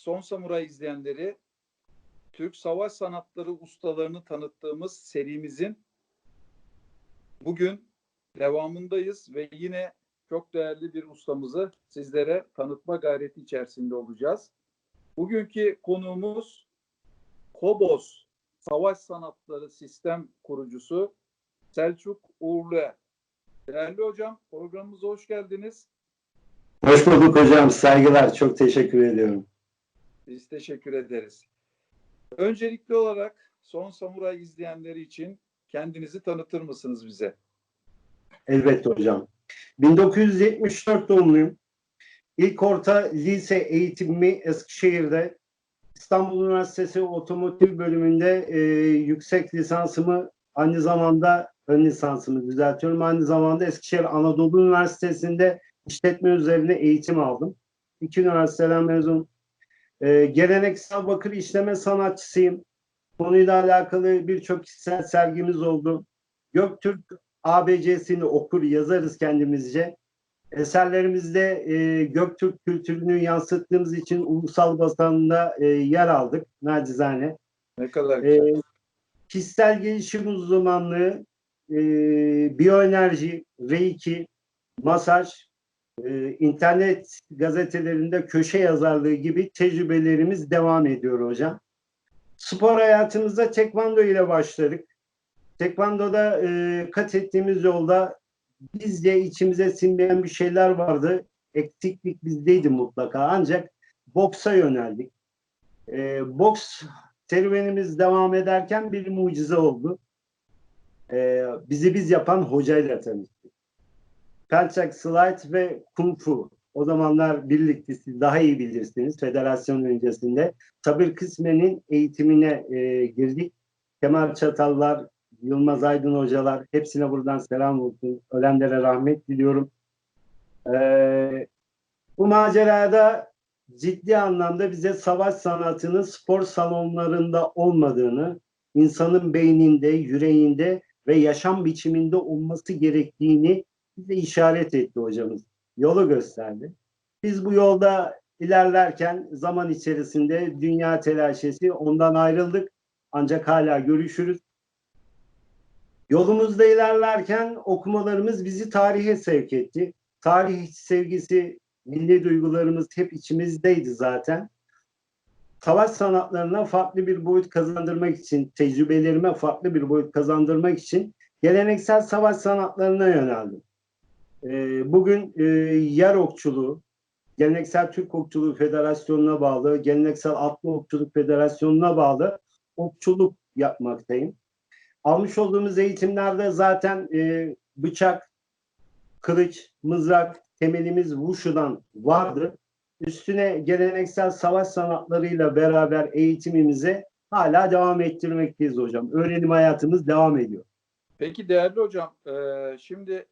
Son Samuray izleyenleri Türk savaş sanatları ustalarını tanıttığımız serimizin bugün devamındayız ve yine çok değerli bir ustamızı sizlere tanıtma gayreti içerisinde olacağız. Bugünkü konuğumuz Kobos Savaş Sanatları Sistem kurucusu Selçuk Uğurlu. Değerli hocam programımıza hoş geldiniz. Hoş bulduk hocam. Saygılar. Çok teşekkür ediyorum. Biz teşekkür ederiz. Öncelikli olarak Son Samuray izleyenleri için kendinizi tanıtır mısınız bize? Elbette hocam. 1974 doğumluyum. İlk orta lise eğitimimi Eskişehir'de İstanbul Üniversitesi Otomotiv bölümünde e, yüksek lisansımı aynı zamanda ön lisansımı düzeltiyorum. Aynı zamanda Eskişehir Anadolu Üniversitesi'nde işletme üzerine eğitim aldım. İki üniversiteden mezun. E, geleneksel bakır işleme sanatçısıyım. Konuyla alakalı birçok kişisel sergimiz oldu. Göktürk ABC'sini okur yazarız kendimizce. Eserlerimizde e, Göktürk kültürünü yansıttığımız için ulusal basında e, yer aldık nacizane. Ne kadar güzel. E, kişisel gelişim uzmanlığı, e, biyoenerji, reiki, masaj, e, internet gazetelerinde köşe yazarlığı gibi tecrübelerimiz devam ediyor hocam. Spor hayatımızda tekvando ile başladık. Tekvando'da e, kat ettiğimiz yolda bizce içimize sinmeyen bir şeyler vardı. Eksiklik bizdeydi mutlaka. Ancak boksa yöneldik. E, boks serüvenimiz devam ederken bir mucize oldu. E, bizi biz yapan hocayla tanıştık. Pelçak Slide ve Kung Fu. O zamanlar birlikte siz daha iyi bilirsiniz federasyon öncesinde. Sabir Kısmen'in eğitimine e, girdik. Kemal Çatallar, Yılmaz Aydın hocalar hepsine buradan selam olsun. Ölenlere rahmet diliyorum. Ee, bu macerada ciddi anlamda bize savaş sanatının spor salonlarında olmadığını, insanın beyninde, yüreğinde ve yaşam biçiminde olması gerektiğini bize işaret etti hocamız. Yolu gösterdi. Biz bu yolda ilerlerken zaman içerisinde dünya telaşesi ondan ayrıldık. Ancak hala görüşürüz. Yolumuzda ilerlerken okumalarımız bizi tarihe sevk etti. Tarih sevgisi, milli duygularımız hep içimizdeydi zaten. Savaş sanatlarına farklı bir boyut kazandırmak için, tecrübelerime farklı bir boyut kazandırmak için geleneksel savaş sanatlarına yöneldim. Ee, bugün e, yer okçuluğu, Geleneksel Türk Okçuluğu Federasyonu'na bağlı, Geleneksel Atlı Okçuluk Federasyonu'na bağlı okçuluk yapmaktayım. Almış olduğumuz eğitimlerde zaten e, bıçak, kılıç, mızrak temelimiz Wushu'dan vardı. Üstüne geleneksel savaş sanatlarıyla beraber eğitimimize hala devam ettirmekteyiz hocam. Öğrenim hayatımız devam ediyor. Peki değerli hocam, e, şimdi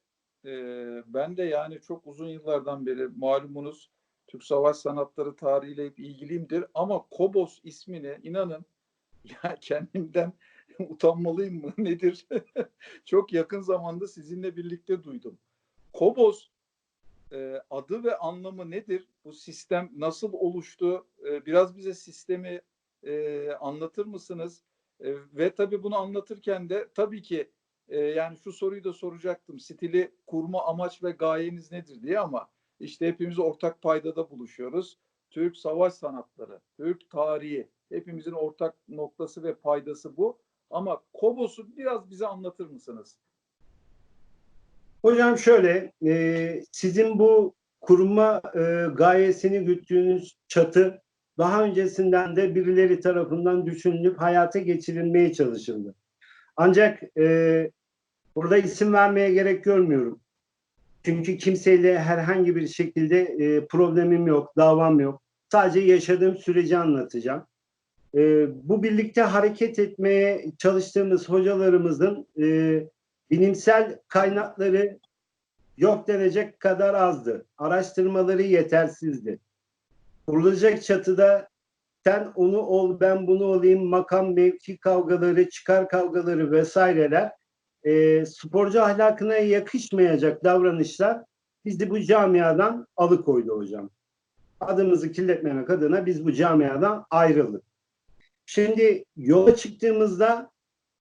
ben de yani çok uzun yıllardan beri malumunuz Türk savaş sanatları tarihiyle hep ilgiliyimdir ama Kobos ismini inanın ya kendimden utanmalıyım mı nedir? Çok yakın zamanda sizinle birlikte duydum. Kobos e, adı ve anlamı nedir? Bu sistem nasıl oluştu? E, biraz bize sistemi e, anlatır mısınız? E, ve tabii bunu anlatırken de tabii ki e, yani şu soruyu da soracaktım. Stili kurma amaç ve gayeniz nedir diye ama işte hepimiz ortak paydada buluşuyoruz. Türk savaş sanatları, Türk tarihi hepimizin ortak noktası ve paydası bu. Ama Kobos'u biraz bize anlatır mısınız? Hocam şöyle, e, sizin bu kurma e, gayesini güttüğünüz çatı daha öncesinden de birileri tarafından düşünülüp hayata geçirilmeye çalışıldı. Ancak e, burada isim vermeye gerek görmüyorum. Çünkü kimseyle herhangi bir şekilde e, problemim yok, davam yok. Sadece yaşadığım süreci anlatacağım. E, bu birlikte hareket etmeye çalıştığımız hocalarımızın e, bilimsel kaynakları yok denecek kadar azdı. Araştırmaları yetersizdi. Kurulacak çatıda sen onu ol ben bunu olayım makam mevki kavgaları çıkar kavgaları vesaireler e, sporcu ahlakına yakışmayacak davranışlar bizi bu camiadan alıkoydu hocam. adımızı kirletmemek adına biz bu camiadan ayrıldık. Şimdi yola çıktığımızda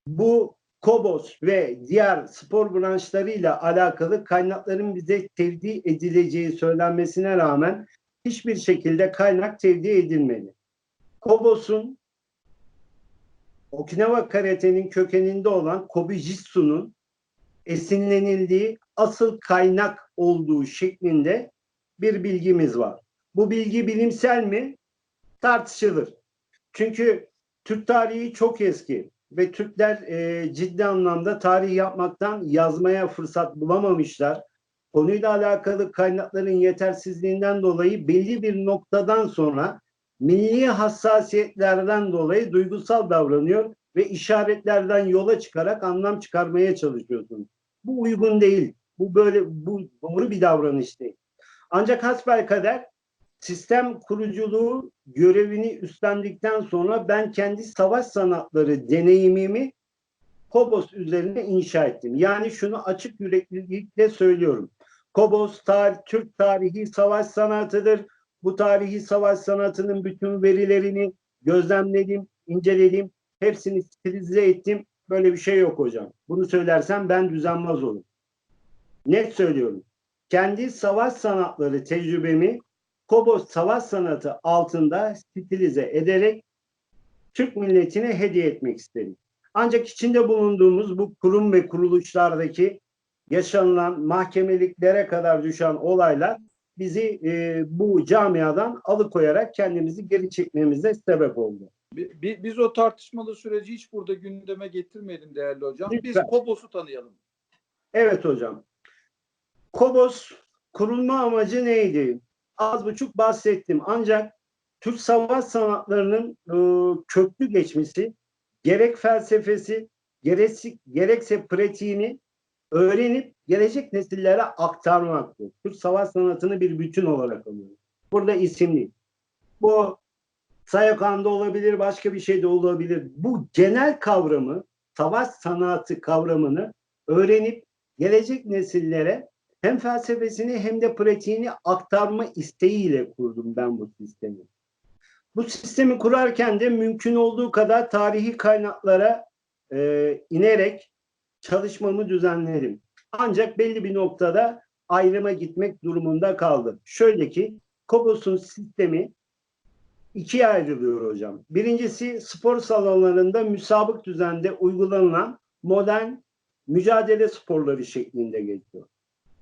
bu Kobos ve diğer spor branşlarıyla alakalı kaynakların bize tevdi edileceği söylenmesine rağmen hiçbir şekilde kaynak tevdi edilmedi. Kobos'un Okinawa Karate'nin kökeninde olan Kobijitsu'nun esinlenildiği asıl kaynak olduğu şeklinde bir bilgimiz var. Bu bilgi bilimsel mi? Tartışılır. Çünkü Türk tarihi çok eski ve Türkler e, ciddi anlamda tarih yapmaktan yazmaya fırsat bulamamışlar. Konuyla alakalı kaynakların yetersizliğinden dolayı belli bir noktadan sonra milli hassasiyetlerden dolayı duygusal davranıyor ve işaretlerden yola çıkarak anlam çıkarmaya çalışıyorsun. Bu uygun değil. Bu böyle bu doğru bir davranış değil. Ancak hasbelkader sistem kuruculuğu görevini üstlendikten sonra ben kendi savaş sanatları deneyimimi Kobos üzerine inşa ettim. Yani şunu açık yüreklilikle söylüyorum. Kobos tar Türk tarihi savaş sanatıdır. Bu tarihi savaş sanatının bütün verilerini gözlemledim, inceledim. Hepsini stilize ettim. Böyle bir şey yok hocam. Bunu söylersem ben düzenmez olurum. Net söylüyorum. Kendi savaş sanatları tecrübemi Kobos savaş sanatı altında stilize ederek Türk milletine hediye etmek istedim. Ancak içinde bulunduğumuz bu kurum ve kuruluşlardaki yaşanılan mahkemeliklere kadar düşen olaylar bizi e, bu camiadan alıkoyarak kendimizi geri çekmemize sebep oldu. Bi- bi- Biz o tartışmalı süreci hiç burada gündeme getirmeyelim değerli hocam. Biz Lütfen. Kobos'u tanıyalım. Evet hocam. Kobos kurulma amacı neydi? Az buçuk bahsettim. Ancak Türk savaş sanatlarının e, köklü geçmesi, gerek felsefesi, gerekse, gerekse pratiğini öğrenip gelecek nesillere aktarmaktır. Türk savaş sanatını bir bütün olarak alıyoruz. Burada isimli. Bu Sayakan'da olabilir, başka bir şey de olabilir. Bu genel kavramı, savaş sanatı kavramını öğrenip gelecek nesillere hem felsefesini hem de pratiğini aktarma isteğiyle kurdum ben bu sistemi. Bu sistemi kurarken de mümkün olduğu kadar tarihi kaynaklara e, inerek çalışmamı düzenledim. Ancak belli bir noktada ayrıma gitmek durumunda kaldım. Şöyle ki Kobos'un sistemi ikiye ayrılıyor hocam. Birincisi spor salonlarında müsabık düzende uygulanan modern mücadele sporları şeklinde geçiyor.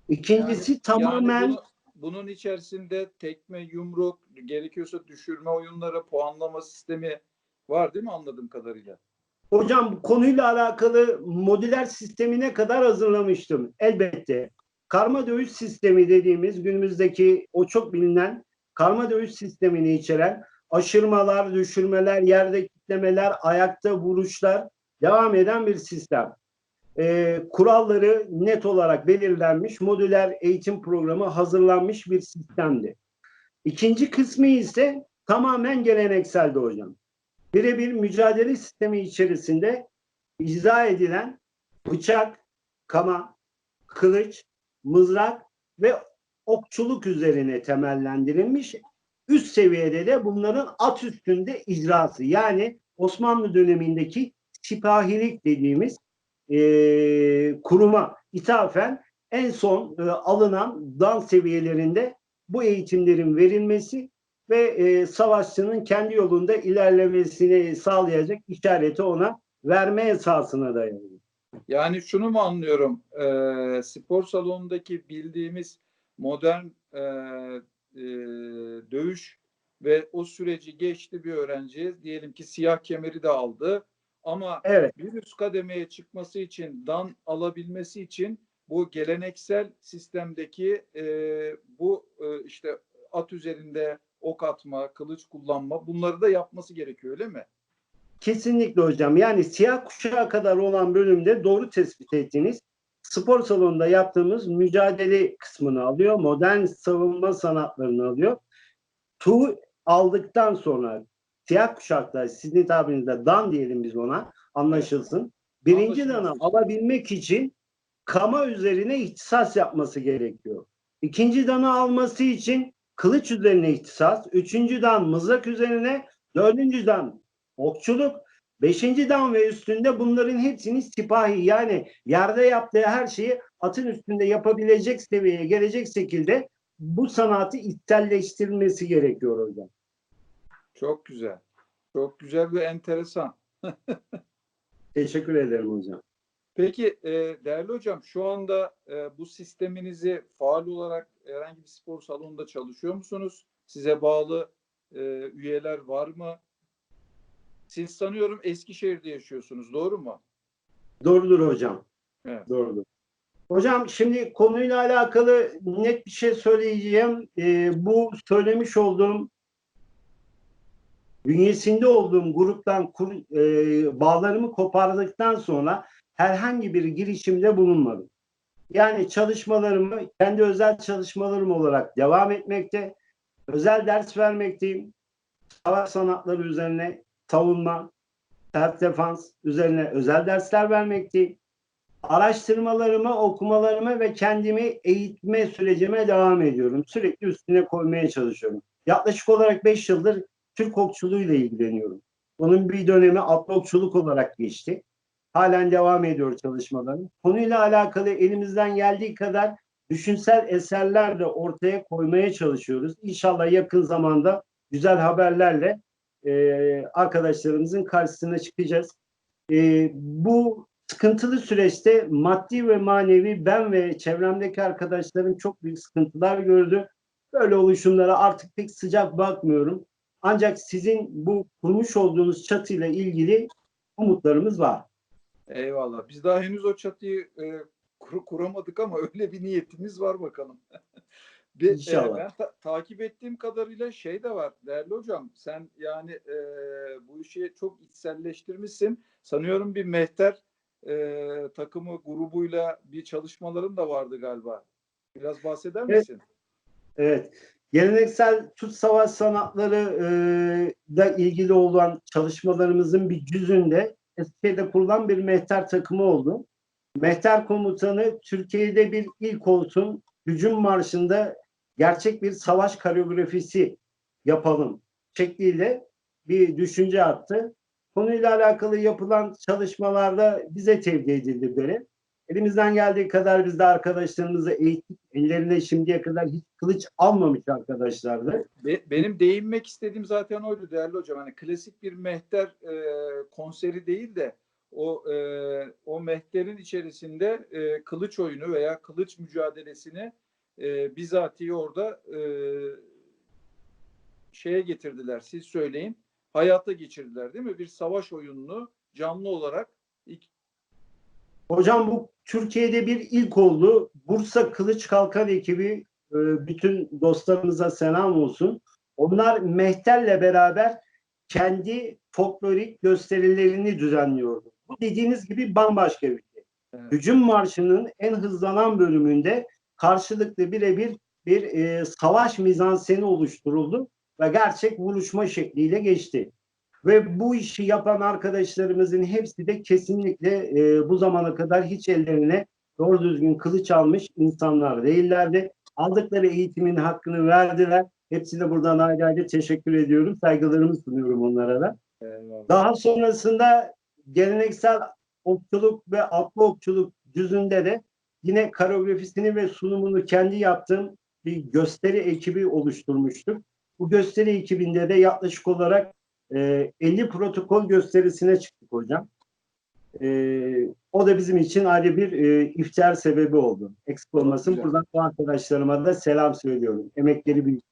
İkincisi tamamen Yani bunu- bunun içerisinde tekme, yumruk, gerekiyorsa düşürme oyunları, puanlama sistemi var değil mi anladığım kadarıyla? Hocam konuyla alakalı modüler sistemine kadar hazırlamıştım. Elbette. Karma dövüş sistemi dediğimiz günümüzdeki o çok bilinen karma dövüş sistemini içeren aşırmalar, düşürmeler, yerde kitlemeler, ayakta vuruşlar devam eden bir sistem. Ee, kuralları net olarak belirlenmiş, modüler eğitim programı hazırlanmış bir sistemdi. İkinci kısmı ise tamamen gelenekseldi hocam. Birebir mücadele sistemi içerisinde icra edilen bıçak, kama, kılıç, mızrak ve okçuluk üzerine temellendirilmiş. Üst seviyede de bunların at üstünde icrası yani Osmanlı dönemindeki sipahilik dediğimiz eee, kuruma ithafen en son e, alınan dan seviyelerinde bu eğitimlerin verilmesi ve e, savaşçının kendi yolunda ilerlemesini sağlayacak işareti ona verme esasına dayanıyor. Yani şunu mu anlıyorum? Ee, spor salonundaki bildiğimiz modern e, e, dövüş ve o süreci geçti bir öğrenci. Diyelim ki siyah kemeri de aldı. Ama Evet, bir üst kademeye çıkması için, dan alabilmesi için bu geleneksel sistemdeki e, bu e, işte at üzerinde ok atma, kılıç kullanma bunları da yapması gerekiyor öyle mi? kesinlikle hocam. Yani siyah kuşağa kadar olan bölümde doğru tespit ettiniz. Spor salonunda yaptığımız mücadele kısmını alıyor. Modern savunma sanatlarını alıyor. Tu aldıktan sonra siyah kuşakta sizin tabirinizde dan diyelim biz ona anlaşılsın. Birinci Anlaşılsın. danı alabilmek için kama üzerine ihtisas yapması gerekiyor. İkinci danı alması için kılıç üzerine ihtisas, üçüncü dan mızrak üzerine, dördüncü dan okçuluk, beşinci dan ve üstünde bunların hepsini sipahi yani yerde yaptığı her şeyi atın üstünde yapabilecek seviyeye gelecek şekilde bu sanatı içselleştirilmesi gerekiyor hocam. Çok güzel. Çok güzel ve enteresan. Teşekkür ederim hocam. Peki e, değerli hocam şu anda e, bu sisteminizi faal olarak herhangi bir spor salonunda çalışıyor musunuz? Size bağlı e, üyeler var mı? Siz sanıyorum Eskişehir'de yaşıyorsunuz, doğru mu? Doğrudur hocam. Evet. Doğrudur. Hocam şimdi konuyla alakalı net bir şey söyleyeceğim. Ee, bu söylemiş olduğum bünyesinde olduğum gruptan kur, e, bağlarımı kopardıktan sonra herhangi bir girişimde bulunmadım. Yani çalışmalarımı kendi özel çalışmalarım olarak devam etmekte. Özel ders vermekteyim. Savaş sanatları üzerine savunma, self defans üzerine özel dersler vermekteyim. Araştırmalarımı, okumalarımı ve kendimi eğitme sürecime devam ediyorum. Sürekli üstüne koymaya çalışıyorum. Yaklaşık olarak 5 yıldır Türk okçuluğuyla ilgileniyorum. Onun bir dönemi atlı okçuluk olarak geçti. Halen devam ediyor çalışmalarım. Konuyla alakalı elimizden geldiği kadar düşünsel eserler de ortaya koymaya çalışıyoruz. İnşallah yakın zamanda güzel haberlerle e, arkadaşlarımızın karşısına çıkacağız. E, bu sıkıntılı süreçte maddi ve manevi ben ve çevremdeki arkadaşlarım çok büyük sıkıntılar gördü. Böyle oluşumlara artık pek sıcak bakmıyorum. Ancak sizin bu kurmuş olduğunuz çatıyla ilgili umutlarımız var. Eyvallah. Biz daha henüz o çatıyı e, kur- kuramadık ama öyle bir niyetimiz var bakalım. Bir, e, İnşallah. ben ta- takip ettiğim kadarıyla şey de var değerli hocam. Sen yani e, bu işi çok içselleştirmişsin. Sanıyorum bir mehter e, takımı grubuyla bir çalışmaların da vardı galiba. Biraz bahseder Evet. misin? Evet. Geleneksel Türk savaş sanatları e, da ilgili olan çalışmalarımızın bir cüzünde Eskişehir'de kurulan bir mehter takımı oldu. Mehter komutanı Türkiye'de bir ilk olsun hücum marşında gerçek bir savaş koreografisi yapalım şekliyle bir düşünce attı. Konuyla alakalı yapılan çalışmalarda bize tevdi edildi böyle. Elimizden geldiği kadar biz de arkadaşlarımızı eğittik. Ellerine şimdiye kadar hiç kılıç almamış arkadaşlardı. Be- benim değinmek istediğim zaten oydu değerli hocam. Hani klasik bir mehter e, konseri değil de o e, o mehterin içerisinde e, kılıç oyunu veya kılıç mücadelesini e, bizatihi orada e, şeye getirdiler. Siz söyleyin. Hayata geçirdiler değil mi? Bir savaş oyununu canlı olarak Hocam bu Türkiye'de bir ilk oldu. Bursa Kılıç Kalkan ekibi e, bütün dostlarımıza selam olsun. Onlar Mehter'le beraber kendi folklorik gösterilerini düzenliyordu. Bu dediğiniz gibi bambaşka bir şey. Evet. Hücum Marşı'nın en hızlanan bölümünde karşılıklı birebir bir e, savaş mizanseni oluşturuldu ve gerçek vuruşma şekliyle geçti. Ve bu işi yapan arkadaşlarımızın hepsi de kesinlikle e, bu zamana kadar hiç ellerine doğru düzgün kılıç almış insanlar değillerdi. Aldıkları eğitimin hakkını verdiler. Hepsine buradan ayrı ayrı teşekkür ediyorum. Saygılarımı sunuyorum onlara da. Eyvallah. Daha sonrasında geleneksel okçuluk ve atlı okçuluk düzünde de yine koreografisini ve sunumunu kendi yaptığım bir gösteri ekibi oluşturmuştuk. Bu gösteri ekibinde de yaklaşık olarak e, 50 protokol gösterisine çıktık hocam. E, o da bizim için ayrı bir e, iftihar sebebi oldu. Eksik olmasın. Buradan bu arkadaşlarıma da selam söylüyorum. Emekleri büyük.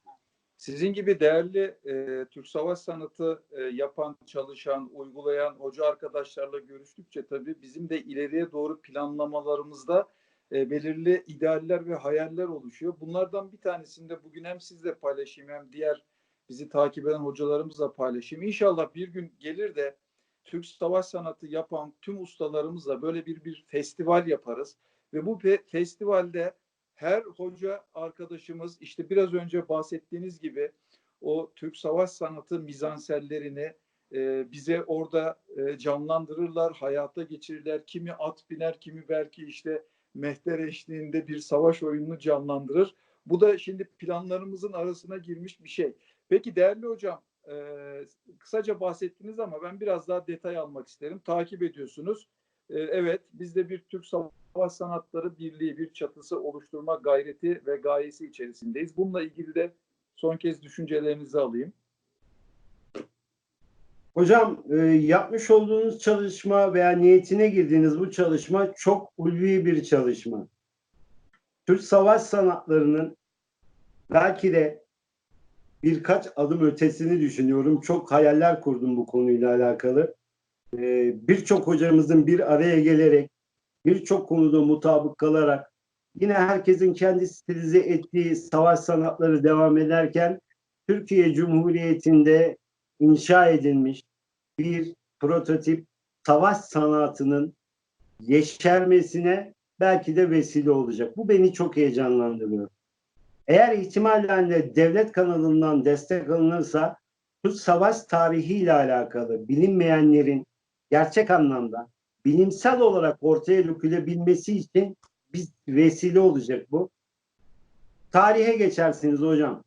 Sizin gibi değerli e, Türk Savaş Sanatı e, yapan, çalışan, uygulayan hoca arkadaşlarla görüştükçe tabii bizim de ileriye doğru planlamalarımızda e, belirli idealler ve hayaller oluşuyor. Bunlardan bir tanesini de bugün hem sizle paylaşayım hem diğer bizi takip eden hocalarımızla paylaşayım. İnşallah bir gün gelir de Türk Savaş Sanatı yapan tüm ustalarımızla böyle bir bir festival yaparız ve bu fe- festivalde her hoca arkadaşımız işte biraz önce bahsettiğiniz gibi o Türk savaş sanatı mizansellerini e, bize orada e, canlandırırlar, hayata geçirirler. Kimi at biner, kimi belki işte mehter eşliğinde bir savaş oyununu canlandırır. Bu da şimdi planlarımızın arasına girmiş bir şey. Peki değerli hocam, e, kısaca bahsettiniz ama ben biraz daha detay almak isterim. Takip ediyorsunuz. E, evet, biz de bir Türk Savaş Sanatları Birliği, bir çatısı oluşturma gayreti ve gayesi içerisindeyiz. Bununla ilgili de son kez düşüncelerinizi alayım. Hocam e, yapmış olduğunuz çalışma veya niyetine girdiğiniz bu çalışma çok ulvi bir çalışma. Türk savaş sanatlarının belki de birkaç adım ötesini düşünüyorum. Çok hayaller kurdum bu konuyla alakalı. E, birçok hocamızın bir araya gelerek, birçok konuda mutabık kalarak, yine herkesin kendi stilize ettiği savaş sanatları devam ederken, Türkiye Cumhuriyeti'nde inşa edilmiş bir prototip savaş sanatının yeşermesine belki de vesile olacak. Bu beni çok heyecanlandırıyor. Eğer ihtimalle devlet kanalından destek alınırsa Türk savaş tarihiyle alakalı bilinmeyenlerin gerçek anlamda bilimsel olarak ortaya dökülebilmesi için bir vesile olacak bu. Tarihe geçersiniz hocam.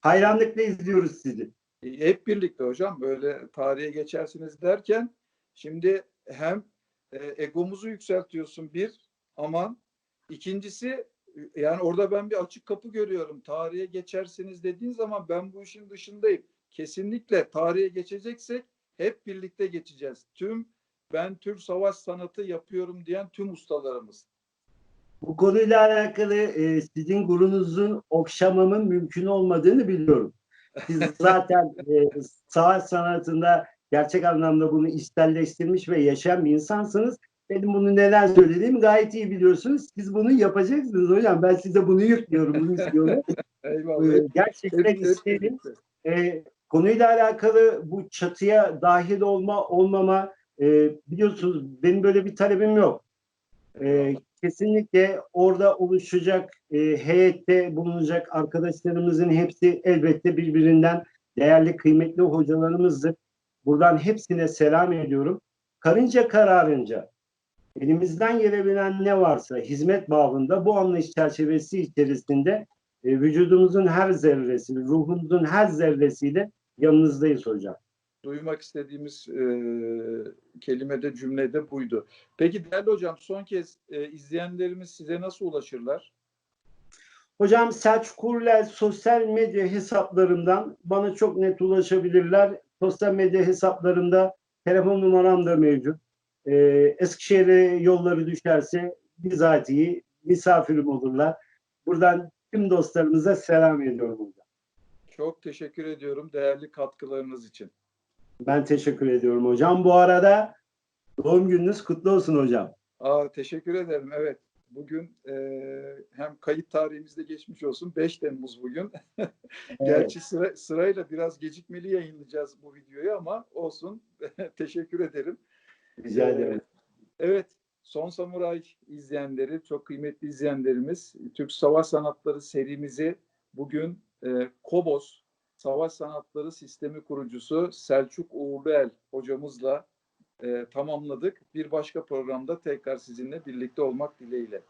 Hayranlıkla izliyoruz sizi. E, Hep birlikte hocam böyle tarihe geçersiniz derken şimdi hem e, egomuzu yükseltiyorsun bir aman ikincisi yani orada ben bir açık kapı görüyorum. Tarihe geçersiniz dediğin zaman ben bu işin dışındayım. Kesinlikle tarihe geçeceksek hep birlikte geçeceğiz. Tüm ben Türk savaş sanatı yapıyorum diyen tüm ustalarımız. Bu konuyla alakalı e, sizin gururunuzun okşamamın mümkün olmadığını biliyorum. Siz zaten e, savaş sanatında gerçek anlamda bunu içselleştirmiş ve yaşayan bir insansınız. Benim bunu neden söylediğimi gayet iyi biliyorsunuz. Siz bunu yapacaksınız hocam. Ben size bunu yüklüyorum, bunu istiyorum. Eyvallah. E, gerçekten hep isterim. birlikte. E, konuyla alakalı bu çatıya dahil olma olmama e, biliyorsunuz benim böyle bir talebim yok. E, kesinlikle orada oluşacak e, heyette bulunacak arkadaşlarımızın hepsi elbette birbirinden değerli kıymetli hocalarımızdır. Buradan hepsine selam ediyorum. Karınca kararınca elimizden gelebilen ne varsa hizmet babında bu anlayış çerçevesi içerisinde e, vücudumuzun her zerresi, ruhumuzun her zerresiyle yanınızdayız hocam. duymak istediğimiz e, kelime de cümle de buydu. Peki değerli hocam son kez e, izleyenlerimiz size nasıl ulaşırlar? Hocam Selçuk Urlel sosyal medya hesaplarımdan bana çok net ulaşabilirler. Sosyal medya hesaplarımda telefon numaram da mevcut. Ee, Eskişehir'e yolları düşerse bizatihi misafirim olurlar. Buradan tüm dostlarımıza selam ediyorum hocam. Çok teşekkür ediyorum değerli katkılarınız için. Ben teşekkür ediyorum hocam. Bu arada doğum gününüz kutlu olsun hocam. Aa, teşekkür ederim. Evet. Bugün e, hem kayıt tarihimizde geçmiş olsun. 5 Temmuz bugün. Gerçi sıra, sırayla biraz gecikmeli yayınlayacağız bu videoyu ama olsun. teşekkür ederim. Rica Ee, ederim. Evet, Son Samuray izleyenleri, çok kıymetli izleyenlerimiz, Türk Savaş Sanatları serimizi bugün e, Kobos Savaş Sanatları Sistemi kurucusu Selçuk Uğurluel hocamızla e, tamamladık. Bir başka programda tekrar sizinle birlikte olmak dileğiyle.